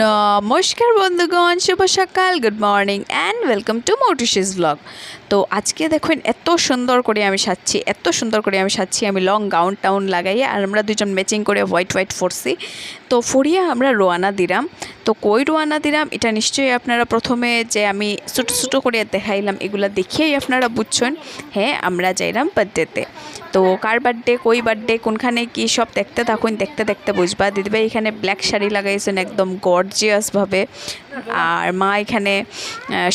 নমস্কার বন্ধুগণ শুভ সকাল good morning and welcome to মোটিশিস blog তো আজকে দেখুন, এত সুন্দর করে আমি সাজছি, এত সুন্দর করে আমি সাজছি, আমি লং গাউন টাউন লাগাইয়া, আর আমরা দুজন ম্যাচিং করে হোয়াইট হোয়াইট ফরছি তো ফরিয়া আমরা রোয়ানা দিলাম তো কই রোয়ানা দিলাম এটা নিশ্চয়ই আপনারা প্রথমে যে আমি ছোটো ছোটো করে দেখাইলাম, এগুলা দেখিয়েই আপনারা বুঝছেন। হ্যাঁ আমরা যাইলাম বার্থডেতে তো কার বার্থডে কই বার্থডে কোনখানে কি সব দেখতে থাকুন, দেখতে দেখতে বুঝবা। দিদিভাই এখানে ব্ল্যাক শাড়ি লাগাইছেন, একদম গর্জিয়াসভাবে আর মা এখানে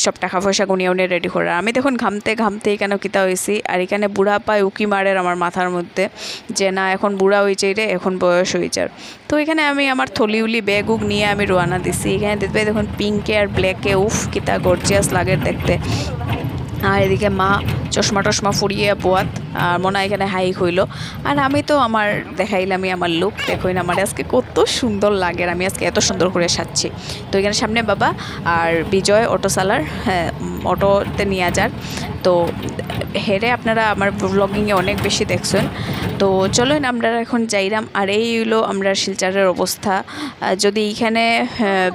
সব টাকা পয়সা গুনিয়ে উনি রেডি করে। আমি দেখুন ঘামতে ঘামতে এখানে কিতা হয়েছি আর এখানে বুড়া পায় উকি মারের আমার মাথার মধ্যে, যে না, এখন বুড়া হয়েছে রে, এখন বয়স হয়েছে তো এখানে আমি আমার থলি উলি ব্যাগ উগ নিয়ে আমি রোয়ানা দিছি। এখানে দেখবে দেখুন পিঙ্কে আর ব্ল্যাকে উফ, কিতা গর্জিয়াস লাগে দেখতে। আর এদিকে মা চশমা টশমা ফুরিয়ে পোয়াত, আর মনে হয় এখানে হাই হইল। আর আমি তো আমার দেখাইলামই আমার লুক দেখুন আমার আজকে কত সুন্দর লাগে আমি আজকে এত সুন্দর করে সাজছি। তো এখানে সামনে বাবা আর বিজয় অটো চালার হ্যাঁ অটোতে নিয়ে যার। তো হেরে আপনারা আমার ব্লগিংয়ে অনেক বেশি দেখছেন। তো চলুন আমরা এখন যাইরাম, আর এই হলো আমরা শিলচারের অবস্থা। যদি এইখানে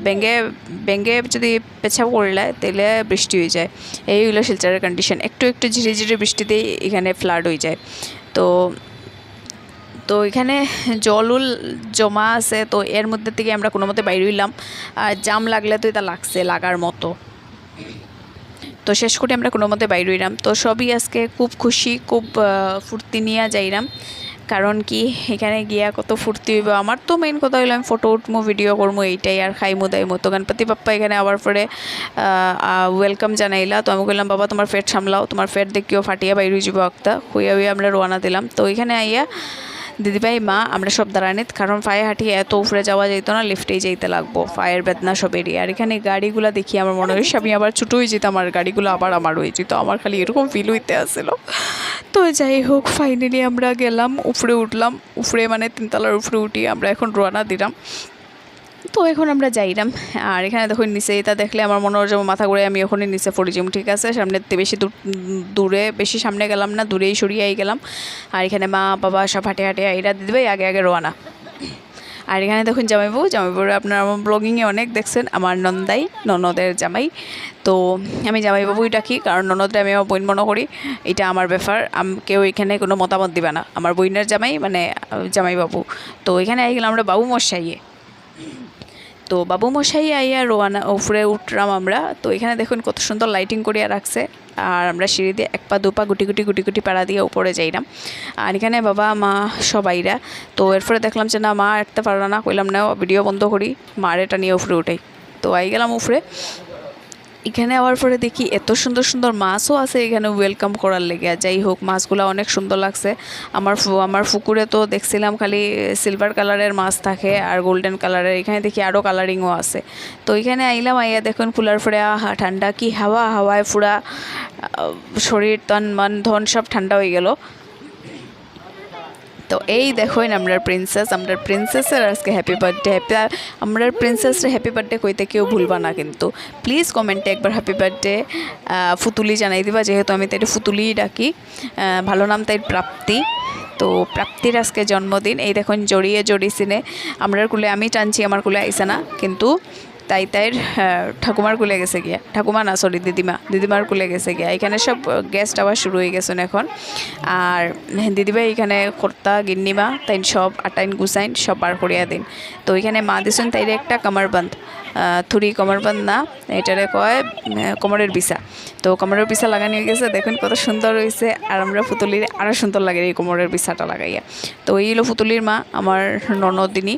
ব্যাঙ্গে ব্যাঙ্গে যদি পেছাব করলে তাহলে বৃষ্টি হয়ে যায়। এই হলো শিলচারের কন্ডিশন একটু একটু ঝিরে ঝিরে বৃষ্টিতেই এখানে ফ্লাড হয়ে যায়। তো তো এখানে জলুল জমা আছে, তো এর মধ্যে থেকে আমরা কোনো মতে বাইরে হইলাম। আর জাম লাগলে তো এটা লাগছে, লাগার মতো। তো শেষ করে আমরা কোনো মতে বাইরে হইলাম। তো সবই আজকে খুব খুশি, খুব ফুর্তি নিয়ে যাইলাম। কারণ কি, এখানে গিয়া কত ফুর্তি হইব। আমার তো মেইন কথা হইল আমি ফটো উঠমো ভিডিও করব এইটাই আর খাইমো, দাইমো। তো গণপতি বাপ্পা এখানে আবার পরে ওয়েলকাম জানাইলা। তো আমি বললাম বাবা, তোমার ফেট সামলাও। তোমার ফেট দেখিও ফাটিয়া বাইরে যাব আক্তা খুইয়া হইয়া আমরা রোয়ানা দিলাম। তো এখানে আইয়া দিদিভাই, মা, আমরা সব দাঁড়ানিত কারণ ফায়ার হাঁটিয়ে এত উপরে যাওয়া যেত না লিফটেই যেতে লাগবো, ফায়ার বেদনা সব এরিয়া আর এখানে গাড়িগুলো দেখি, আমার মনে হয় আমি আবার ছোটো হয়ে যেতাম আমার গাড়িগুলো আবার আমার হয়ে যেত, আমার খালি এরকম ফিল হইতে আসছিল তো যাই হোক ফাইনালি আমরা গেলাম, উপরে উঠলাম, উপরে মানে তিনতলার উপরে উঠি, আমরা এখন রোয়ানা দিলাম। তো এখন আমরা যাইলাম আর এখানে দেখুন নিচে এটা দেখলে আমার মনে হয় মাথা ঘুরে আমি ওখানে নিচে পড়ে যাব, ঠিক আছে? সামনে বেশি দূর বেশি সামনে গেলাম না, দূরেই সরিয়েই গেলাম। আর এখানে মা, বাবা সব হাঁটে হাঁটে, এরা দিদিবে আগে আগে রোয়ানা আর এখানে দেখুন জামাইবাবু জামাইবাবু আপনার আমার ব্লগিংয়ে অনেক দেখছেন, আমার নন্দাই, ননদের জামাই। তো আমি জামাইবাবুই ডাকি, কারণ ননদরে আমি আমার বোন মনে করি, এটা আমার ব্যাপার। আম- কেউ এখানে কোনো মতামত দিবে না। আমার বইনের জামাই মানে জামাইবাবু। তো এখানে আই গেলাম আমরা বাবু মশাইয়ে। তো বাবুমশাই আইয়া রোয়ানা উপরে উঠলাম আমরা। তো এখানে দেখুন কত সুন্দর লাইটিং করিয়া রাখছে। আর আমরা সিঁড়ি দিয়ে এক পা, দু পা গুটি গুটি গুটি গুটি পাড়া দিয়ে উপরে যাইলাম। আর এখানে বাবা, মা, সবাইরা। তো এরপরে দেখলাম যে, না, মা, একটা পারলা না, কইলাম না ভিডিও বন্ধ করি। মা এটা নিয়ে উপরে উঠাই তো আই গেলাম উপরে এখানে আবার পরে দেখি এত সুন্দর সুন্দর মাছও আছে এখানে ওয়েলকাম করার লেগে। যাই হোক, মাছগুলো অনেক সুন্দর লাগছে। আমার আমার পুকুরে তো দেখছিলাম খালি সিলভার কালারের মাছ থাকে আর গোল্ডেন কালারের এখানে দেখি আরও কালারিংও আছে। তো এখানে আইলাম, আইয়া দেখুন ফুলার ফুরে আহা, ঠান্ডা কি হাওয়া, হাওয়ায় ফুরা শরীর, তন, মন, ধন সব ঠান্ডা হয়ে গেল। তো এই দেখুন আমরা প্রিন্সেস আমরা প্রিন্সেসের আজকে হ্যাপি বার্থডে হ্যাপি আমরা প্রিন্সেসের হ্যাপি বার্থডে কইতে কেউ ভুলবা না কিন্তু। প্লিজ কমেন্টে একবার হ্যাপি বার্থডে ফুতুলি জানাই দিবা, যেহেতু আমি তাই ফুতুলিই ডাকি। ভালো নাম তাই প্রাপ্তি। তো প্রাপ্তির আজকে জন্মদিন। এই দেখুন, জড়িয়ে জড়ি সিনে আমরার কুলে আমি টানছি, আমার কুলে আইসে না। কিন্তু তাই তাইর ঠাকুমার কুলে গেছে গিয়া। ঠাকুমা না সরি দিদিমা। দিদিমার কুলে গেছে গিয়া। এখানে সব গেস্ট আবার শুরু হয়ে গেছেন এখন। আর দিদিভাই এখানে কর্তা গিন্নিমা তাই সব আটাইন গুসাইন, সব বার করিয়া দিন। তো এখানে মা দিছেন তাইরে একটা কামারবান্ধ থুরি কমরবন্ধ না এটারে কয় কোমরের বিছা তো কোমরের বিছা লাগানি হয়ে গেছে, দেখুন কত সুন্দর হয়েছে আর আমরা পুতুলির আরও সুন্দর লাগে এই কোমরের বিছাটা লাগাইয়া। তো এই হলো পুতুলির মা আমার ননদিনী।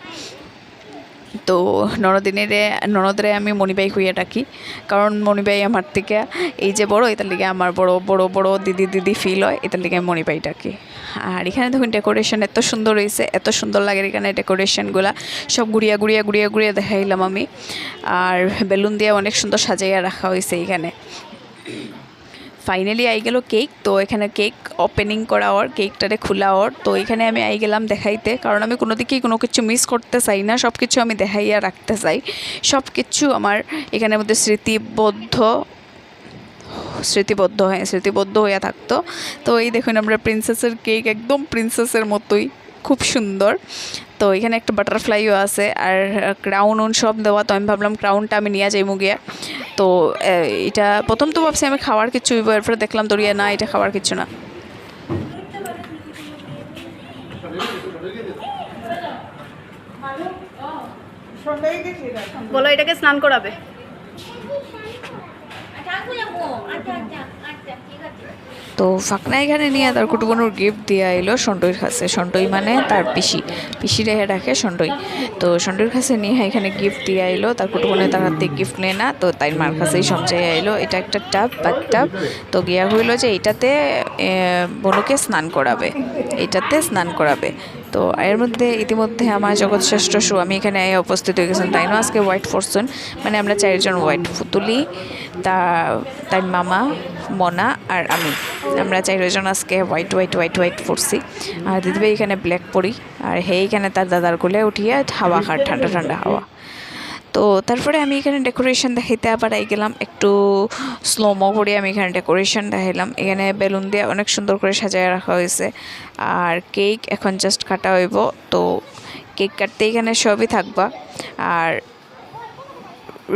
তো ননদিনের, ননদরে আমি মণিবাই হইয়া ডাকি। কারণ মণিবাই আমার থেকে এই যে বড়, এটার লিগে আমার বড় বড় বড় দিদি দিদি ফিল হয়, এটার লিগে আমি মণিবাই ডাকি। আর এখানে দেখুন ডেকোরেশন এত সুন্দর হয়েছে এত সুন্দর লাগে এখানে ডেকোরেশনগুলা সব গুড়িয়া গুড়িয়া গুড়িয়া গুড়িয়া দেখাইলাম আমি। আর বেলুন দিয়ে অনেক সুন্দর সাজাইয়া রাখা হয়েছে এখানে। ফাইনালি আই গেল কেক তো এখানে কেক ওপেনিং করা ওর কেকটারে খোলা ওর। তো এখানে আমি আই গেলাম দেখাইতে, কারণ আমি কোনো দিকেই কোনো কিছু মিস করতে চাই না সব কিছু আমি দেখাইয়া রাখতে চাই। সব কিছু আমার এখানের মধ্যে স্মৃতিবদ্ধ স্মৃতিবদ্ধ হয়ে স্মৃতিবদ্ধ হয়ে থাকতো। তো এই দেখুন আমরা প্রিন্সেসের কেক একদম প্রিন্সেসের মতোই, খুব সুন্দর। তো এখানে একটা বাটারফ্লাইও আছে আর ক্রাউন উন সব দেওয়া তো আমি ভাবলাম ক্রাউনটা আমি নিয়ে যাই মুগিয়া তো এটা প্রথম তো ভাবছি আমি খাওয়ার কিছু হইব এরপরে দেখলাম দরিয়া না এটা খাওয়ার কিছু না। বলো এটাকে স্নান করাবে। তো ফাঁকনা এখানে নিয়ে তার কুটুবনুর গিফট দিয়ে এলো সন্টইর কাছে। সন্টই মানে তার পিসি। পিসি রেহে রাখে সন্টই। তো সন্টইর কাছে নিয়ে এখানে গিফট দিয়ে এলো। তার কুটুবনে তার হাতে গিফট নেয় না, তো তাই মার কাছেই সঞ্চয় এলো। এটা একটা টাব বা টাপ তো গিয়া হইল যে এটাতে বনুকে স্নান করাবে। এটাতে স্নান করাবে। তো এর মধ্যে ইতিমধ্যে আমার জগৎ শ্রেষ্ঠ আমি এখানে উপস্থিত হয়ে গেছেন তাই আজকে হোয়াইট ফোরসন মানে আমরা চারজন হোয়াইট পুতুলি, তা, তার মামা, মনা আর আমি। আমরা চারজন আজকে হোয়াইট হোয়াইট হোয়াইট হোয়াইট পরছি। আর দিদিভাই এখানে ব্ল্যাক পরি। আর হে এখানে তার দাদার কোলে উঠিয়ে হাওয়া খার ঠান্ডা ঠান্ডা হাওয়া। তো তারপরে আমি এখানে ডেকোরেশন দেখাইতে আবার আই গেলাম একটু স্লোমো করে আমি এখানে ডেকোরেশন দেখাইলাম। এখানে বেলুন দিয়ে অনেক সুন্দর করে সাজায় রাখা হয়েছে। আর কেক এখন জাস্ট কাটা হইব, তো কেক কাটতে এখানে সবই থাকবা। আর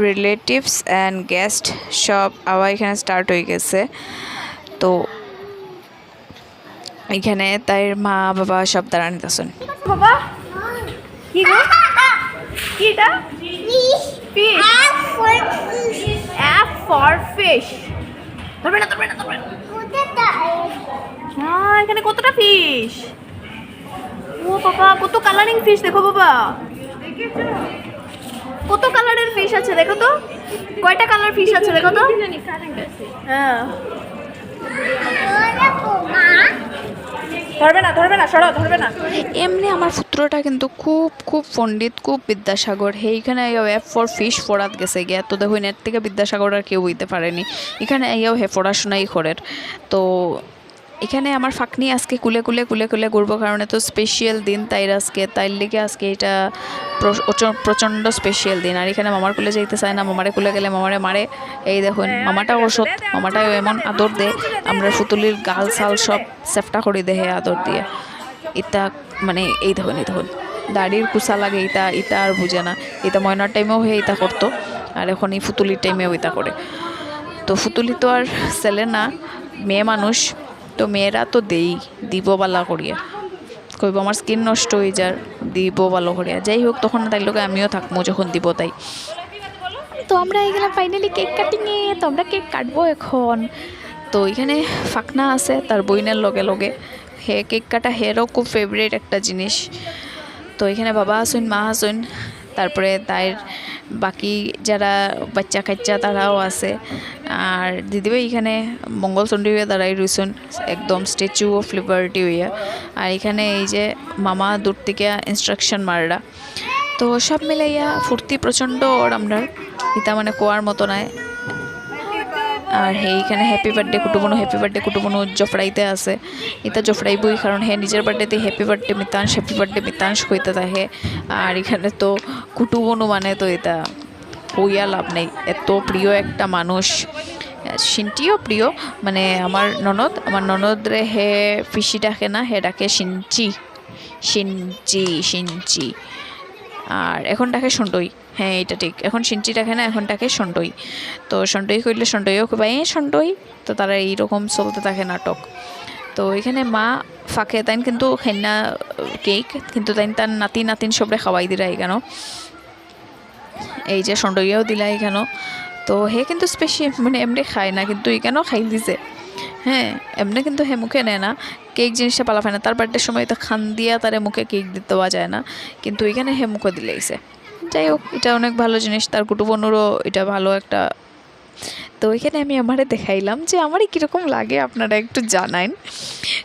রিলেটিভস অ্যান্ড গেস্ট সব আবার এখানে স্টার্ট হয়ে গেছে। তো এখানে তাই মা বাবা সব দাঁড়ানিতেছেন। বাবা, কি গো? কি এটা ফিশ অ্যাপ ফর ফিশ ধরবে না ধরবে না ধরবে হ্যাঁ এখানে কতটা ফিশ ও বাবা কত কালারিং ফিশ দেখো বাবা। কত কালারের ফিশ আছে দেখো তো। কয়টা কালার ফিশ আছে দেখো তো। হ্যাঁ। ধরবে না ধরবে না, সরো, ধরবে না। এমনি আমার পুত্রটা কিন্তু খুব খুব পণ্ডিত, খুব বিদ্যাসাগর। সেইখানে এফ ফর ফিশ পড়াত গেছে গিয়া। তো দেখো এর থেকে বিদ্যাসাগর আর কেউ হইতে পারেনি। এখানে আইয়াও হে পড়াশোনাই করের। তো এখানে আমার ফাঁকনি আজকে কুলে কুলে কুলে কুলে ঘুরবো, কারণে তো স্পেশিয়াল দিন তাই আজকে। তাই লেগে আজকে এটা প্র- প্রচ- প্রচণ্ড স্পেশাল দিন। আর এখানে মামার কুলে যাইতে চায় না, মামারে কুলে গেলে মামারে মারে। এই দেখুন মামাটাও ওষুধ, মামাটাও এমন আদর দে। আমরা ফুতুলির গাল সাল সব সেফটা করে দেহে আদর দিয়ে। ইতা মানে এই দেখুন এই দেখুন। দাড়ির কুসা লাগে, ইতা ইতা আর বুঝে না। এটা ময়নার টাইমেও হয়ে ইতা করতো, আর এখন এই ফুতুলির টাইমেও ইতা করে। তো ফুতুলি তো আর ছেলে না, মেয়ে মানুষ। তো মেয়েরা তো দেই দিব বালা করিয়া। কইব আমার স্কিন নষ্ট হয়ে যার দিব ভালো করিয়া। যাই হোক তখন তাই লোকে আমিও থাকব যখন দিব তাই। তো আমরা এই গেলাম ফাইনালি কেক কাটিংয়ে তো আমরা কেক কাটবো এখন। তো এখানে ফাকনা আছে তার বইনের লগে লগে। হে কেক কাটা হেরও খুব ফেভারিট একটা জিনিস। তো এখানে বাবা আসুন মা আসুন তারপরে তার বাকি যারা বাচ্চা কাচ্চা তারাও আছে। আর দিদিভাই এখানে মঙ্গলচণ্ডী হইয়া দাঁড়াই রয়েছেন একদম স্ট্যাচু অফ লিবার্টি হইয়া। আর এখানে এই যে মামা দূর থেকে ইনস্ট্রাকশন মাররা। তো সব মিলাইয়া ফুর্তি প্রচণ্ড ওর আমরা। ইতা মানে কোয়ার মতো নাই। আর হে এখানে হ্যাপি বার্থডে কুটুবনু হ্যাপি বার্থডে কুটুবনু জফরাইতে আছে। এটা জফরাইবই কারণ হে নিজের বার্থডেতে happy birthday Mitansh happy birthday Mitansh কইতে থাকে। আর এখানে তো কুটুবনু মানে তো এটা হইয়া লাভ নেই। এত প্রিয় একটা মানুষ। সিনটিও প্রিয়। মানে আমার ননদ আমার ননদ রে হে পিসি ডাকে না, হে ডাকে সিনচি। সিনচি সিনচি। আর এখন ডাকে সন্টই হ্যাঁ এটা ঠিক। এখন সিনচি ডাকে না, এখন ডাকে সন্টই তো সন্টই করলে সন্টইও এ সন্টই তো তারা এইরকম চলতে থাকে নাটক। তো এখানে মা ফাঁকে তাইন কিন্তু খেন্না কেক, কিন্তু তাইন তার নাতি নাতিন সবরে খাওয়াই দিলা এখানো। এই যে সন্ডইয়াও দিলা এখানো। তো হে কিন্তু স্পেশাল মানে এমনি খায় না, কিন্তু এখানেও খাই দিছে। হ্যাঁ এমনি কিন্তু হে মুখে নেয় না। কেক জিনিসটা পালা পায় না। তার বার্থডের সময় তো খান দিয়া তারে মুখে কেক দিতে দেওয়া যায় না। কিন্তু এখানে হে মুখে দিলেইছে যাই হোক, এটা অনেক ভালো জিনিস। তার কুটুবনুরও এটা ভালো একটা তো এখানে আমি আমারে দেখাইলাম যে আমারই কীরকম লাগে, আপনারা একটু জানাইন।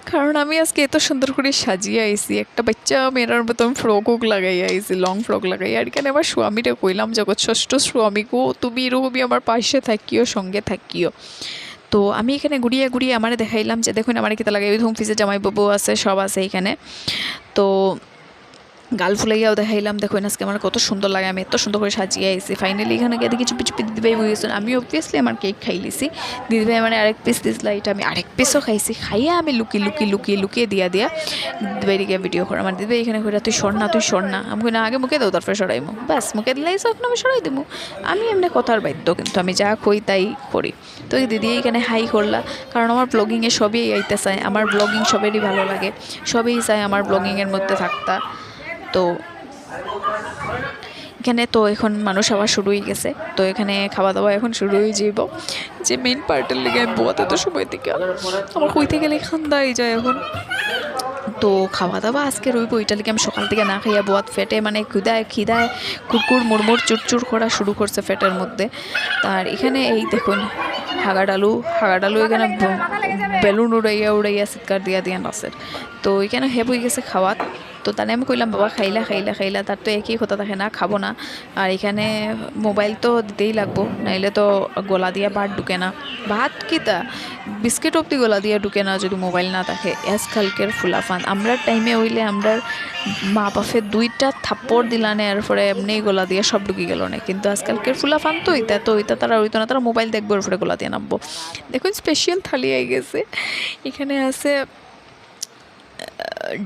কারণ আমি আজকে এত সুন্দর করে সাজিয়ে আইছি। একটা বাচ্চা মেয়েরার মতন ফ্রক ওক লাগাই আইছি লং ফ্রক লাগাই আর এখানে আমার স্বামীটা কইলাম, জগৎ ষষ্ঠ স্বামী তুমি এরকমই আমার পাশে থাকিও, সঙ্গে থাকিও। তো আমি এখানে ঘুরিয়ে ঘুরিয়ে আমার দেখাইলাম যে, দেখুন, আমার কিতা লাগে ধুম ফিসে জামাই বাবু আছে, সব আছে এখানে। তো গাল ফুলাইয়াও দেখাইলাম, দেখো আজকে আমার কত সুন্দর লাগে, আমি এত সুন্দর করে সাজিয়ে আইছি। ফাইনালি এখানে গিয়ে দেখি চুপি চুপি দিদিভাই বসেছেন আমি অবভিয়াসলি আমার কেক খাই লিছি। দিদিভাই মানে আরেক পিস দিছিল এটা আমি আরেক পিসও খাইছি। খাইয়া আমি লুকি লুকি লুকিয়ে লুকিয়ে দিয়া দিয়া দিদিভাই দিকে ভিডিও করা আমার দিদিভাই এখানে করে তুই সর না, তুই সর না। আমি না আগে মুখে দাও, তারপরে সরাইমু। ব্যাস, মুখে দিলাই এখন আমি সরাই দেবো আমি এমনি কথার বাধ্য, কিন্তু আমি যা কই তাই করি। তো দিদি এখানে হাই করলা, কারণ আমার ব্লগিংয়ে সবই আইতে চায়। আমার ব্লগিং সবেরই ভালো লাগে। সবই চায় আমার ব্লগিংয়ের মধ্যে থাকতা। তো এখানে তো এখন মানুষ আবার শুরু হয়ে গেছে। তো এখানে খাওয়া দাওয়া এখন শুরু হয়ে যাইব যে মেইন পার্টের লেগে আমি বোয়াতে তো সময় থেকে আমার কইতে গেলে খান্দাই যায় এখন। তো খাওয়া দাওয়া আজকে রইব, ওইটা লেগে আমি সকাল থেকে না খাইয়া বোয়াত ফেটে মানে খিদায় খিদায় কুকুর মুড়মুড়, চুরচুর করা শুরু করছে ফেটের মধ্যে। তার এখানে এই দেখুন হাগাডালু হাগাডালু এখানে বেলুন উড়াইয়া উড়াইয়া চিৎকার দিয়া দিয়া নাচের তো এখানে হেব হয়ে গেছে খাওয়াত। তো তাহলে আমি কইলাম, বাবা, খাইলা খাইলা খাইলা, তার তো একই কথা থাকে না খাব না। আর এখানে মোবাইল তো দিতেই লাগবো, নাইলে তো গলা দিয়া ভাত ঢুকে না। ভাত কিতা? বিস্কিট অব্দি গলা দিয়া ঢুকে না যদি মোবাইল না থাকে আজকালকের ফুলাফান। আমরা টাইমে হইলে আমরা মা বাপের দুইটা থাপ্পড় দিলানে এরপরে এমনি গলা দিয়ে সব ঢুকে গেল না। কিন্তু আজকালকের ফুলাফান তো ইতা তো ইতা তারা হইতো না, তারা মোবাইল দেখবে ওরপরে গলা দিয়ে নামবো। দেখুন স্পেশাল থালি হয়ে গেছে। এখানে আছে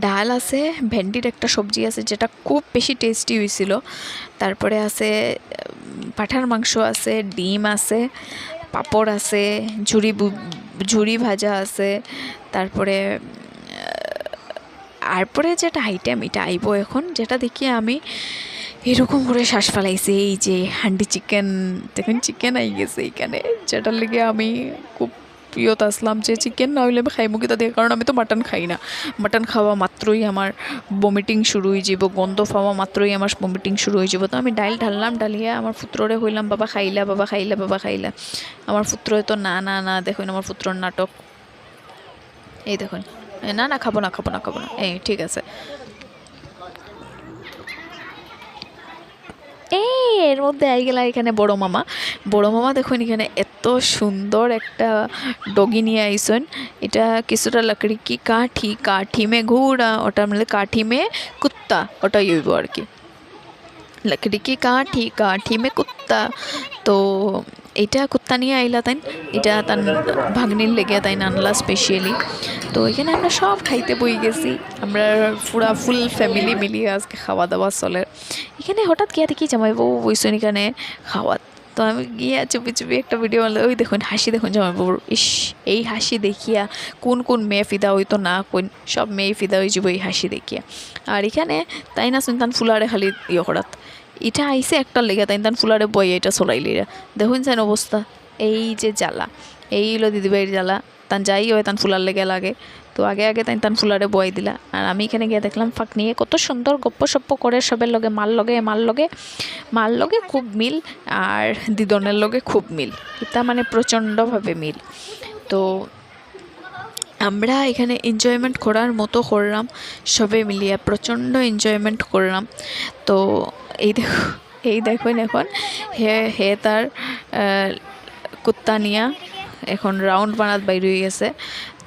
ডাল আছে, ভেন্ডির একটা সবজি আছে যেটা খুব বেশি টেস্টি হয়েছিল। তারপরে আছে পাঠার মাংস আছে, ডিম আছে, পাপড় আছে ঝুড়ি ঝুরি ভাজা আছে, তারপরে তারপরে যেটা আইটেম এটা আইব এখন, যেটা দেখি আমি এরকম করে শ্বাস ফেলাইছি, এই যে হান্ডি চিকেন, দেখুন, চিকেন আই গেছে এইখানে যেটার লেগে আমি খুব প্রিয়ত আসলাম যে চিকেন না হইলে আমি খাই মুখে দিয়ে কারণ আমি তো মাটন খাই না। মাটন খাওয়া মাত্রই আমার বমিটিং শুরু হয়ে যাব গন্ধ পাওয়া মাত্রই আমার বমিটিং শুরু হয়ে যাব তো আমি ডাইল ঢাললাম ডালিয়া আমার পুত্ররে হইলাম, বাবা খাইলা বাবা খাইলা বাবা খাইলা। আমার পুত্ররে তো না না না, দেখুন আমার পুত্রর নাটক। এই দেখুন না না, খাব না খাব না খাব না। এই, ঠিক আছে। এই এর মধ্যে আই গেলা এখানে বড় মামা। বড় মামা দেখুন এখানে এত সুন্দর একটা ডগি নিয়ে আইসন। এটা কিছুটা লাকড়ি কি কাঠি? কাঠি মে ঘুড়া, ওটা মানে কাঠি মে কুত্তা ওটা ইউব আর কি। লাকড়ি কি কাঠি? কাঠি মে কুত্তা। তো এটা কুত্তা নিয়ে আইলা তাই এটা তার ভাগ্নির লেগে তাই আনলা স্পেশালি তো এখানে আমরা সব খাইতে বই গেছি। আমরা পুরা ফুল ফ্যামিলি মিলিয়ে আজকে খাওয়া দাওয়া চলে। এখানে হঠাৎ গিয়া দেখি জামাইবাবু বইসন এখানে খাওয়াত। তো আমি গিয়া চুপি চুপি একটা ভিডিও বানালে ওই দেখুন, হাসি দেখুন জামাই জামাইবাবুর ইস, এই হাসি দেখিয়া কোন কোন মেয়ে ফিদা হইতো না কোন, সব মেয়ে ফিদা হয়ে যাব এই হাসি দেখিয়া। আর এখানে তাই না শুনতাম ফুলারে খালি ইয়ে করাত এটা আইসে একটা লেগে, তাই তান ফুলারে বই এটা চলাইলিরা দেখুন সেন অবস্থা। এই যে জ্বালা, এই হলো দিদিভাইয়ের জ্বালা। তান যাই হয় তান ফুলার লেগে লাগে। তো আগে আগে তাই তান ফুলারে বই দিলা। আর আমি এখানে গিয়ে দেখলাম, ফাঁক নিয়ে কত সুন্দর গপ্প সপ্প করে সবের লগে মাল লগে মাল লগে মাল লগে খুব মিল আর দিদনের লগে খুব মিল। এটা মানে প্রচণ্ডভাবে মিল। তো আমরা এখানে এনজয়মেন্ট করার মতো করলাম। সবে মিলিয়ে প্রচণ্ড এনজয়মেন্ট করলাম। তো এই দেখো, এই দেখুন এখন। হে হে তার কুত্তা নিয়া এখন রাউন্ড বানাত বাইর হয়ে গেছে।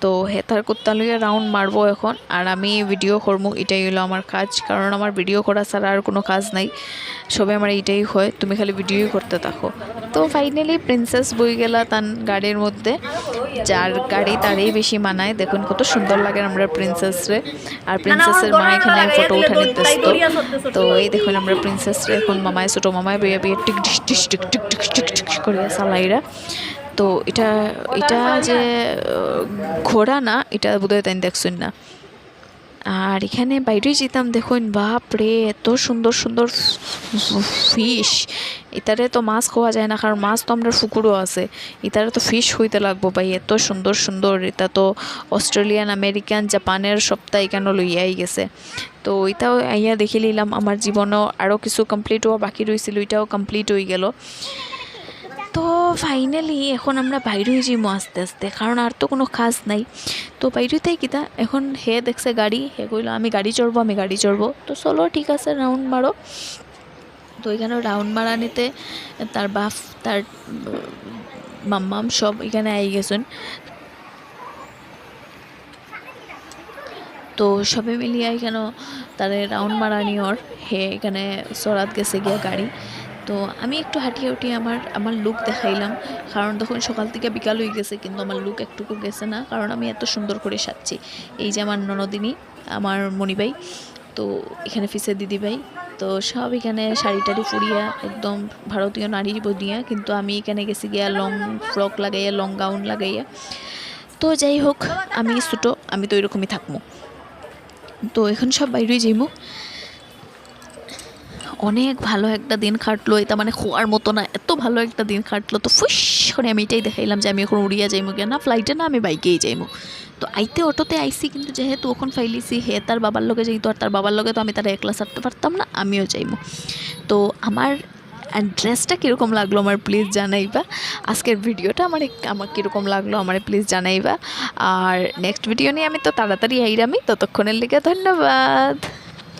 তো হেতার কুত্তা লইয়া রাউন্ড মারবো এখন। আর আমি ভিডিও করব এটাই হলো আমার কাজ। কারণ আমার ভিডিও করা ছাড়া আর কোনো কাজ নাই। সবে আমার এটাই হয় তুমি খালি ভিডিওই করতে থাকো। তো ফাইনালি প্রিন্সেস বই গেলা তার গাড়ির মধ্যে। যার গাড়ি তারই বেশি মানায়। দেখুন কত সুন্দর লাগে আমরা প্রিন্সেসরে আর প্রিন্সেসের মা এখানে ফটো উঠা নিতে তো এই দেখুন আমরা প্রিন্সেসরে এখন মামায় ছোটো মামায় বিয়ে বিয়ে টিক টিক টিক টিক টিক টিক টিক করে সালাইরা তো এটা এটা যে, ঘোড়া না, এটা বোধহয় তাই দেখছেন না। আর এখানে বাইরে যেতাম, দেখুন বাপ রে এত সুন্দর সুন্দর ফিশ। এটারে তো মাছ খাওয়া যায় না, কারণ মাছ তো আমরা পুকুরও আছে। এটারে তো ফিশ হইতে লাগবো ভাই, এত সুন্দর সুন্দর। এটা তো অস্ট্রেলিয়ান, আমেরিকান, জাপানের সপ্তাহ এখানে লইয়াই গেছে। তো এটাও আইয়া দেখে নিলাম, আমার জীবনেও আরও কিছু কমপ্লিট হওয়া বাকি রয়েছিল এটাও কমপ্লিট হয়ে গেল। তো ফাইনালি এখন আমরা বাইরে যাইমো আস্তে আস্তে, কারণ আর তো কোনো কাজ নাই। তো বাইরেতেই কিতা, এখন হে দেখছে গাড়ি, হে কইলো, আমি গাড়ি চড়বো, আমি গাড়ি চড়বো। তো চলো, ঠিক আছে রাউন্ড মারো। তো এখানে রাউন্ড মারা নিতে, তার বাপ, তার, মাম্মাম সব এখানে আই গেছেন। তো সবে মিলিয়ে এখানে তারে রাউন্ড মারানি ওর হে এখানে সরাত গেছে গিয়া গাড়ি। তো আমি একটু হাঁটিয়ে উঠিয়ে আমার আমার লুক দেখাইলাম। কারণ তখন সকাল থেকে বিকাল হয়ে গেছে, কিন্তু আমার লুক একটুকু গেছে না। কারণ আমি এত সুন্দর করে সাজছি। এই যে আমার ননদিনী, আমার মণিবাই, তো এখানে ফিসে দিদিভাই তো সব এখানে শাড়ি টাড়ি ফুরিয়া একদম ভারতীয় নারী বনিয়া কিন্তু আমি এখানে গেছি গিয়া লং ফ্রক লাগাইয়া লং গাউন লাগাইয়া। তো যাই হোক, আমি ছোটো, আমি তো এরকমই থাকব তো এখন সব বাইরেই যাইমু। অনেক ভালো একটা দিন কাটলো। এটা মানে খোয়ার মতো না, এত ভালো একটা দিন কাটলো। তো ফুস করে আমি এটাই দেখাইলাম যে আমি এখন উড়িয়া যাইমু কেন না ফ্লাইটে না, আমি বাইকেই যাইমু। তো আইতে, অটোতে আইসি কিন্তু যেহেতু ওখন ফাইলিছি, হে তার বাবার লগে যেহেতু আর তার বাবার লগে তো আমি তারা একলা ছাড়তে পারতাম না, আমিও যাইমু। তো আমার ড্রেসটা কীরকম লাগল আমার প্লিজ জানাইবা। আজকের ভিডিওটা আমার আমার কীরকম লাগল আমার প্লিজ জানাইবা। আর নেক্সট ভিডিও নিয়ে আমি তো তাড়াতাড়ি আইরামি ততক্ষণের লিগে ধন্যবাদ।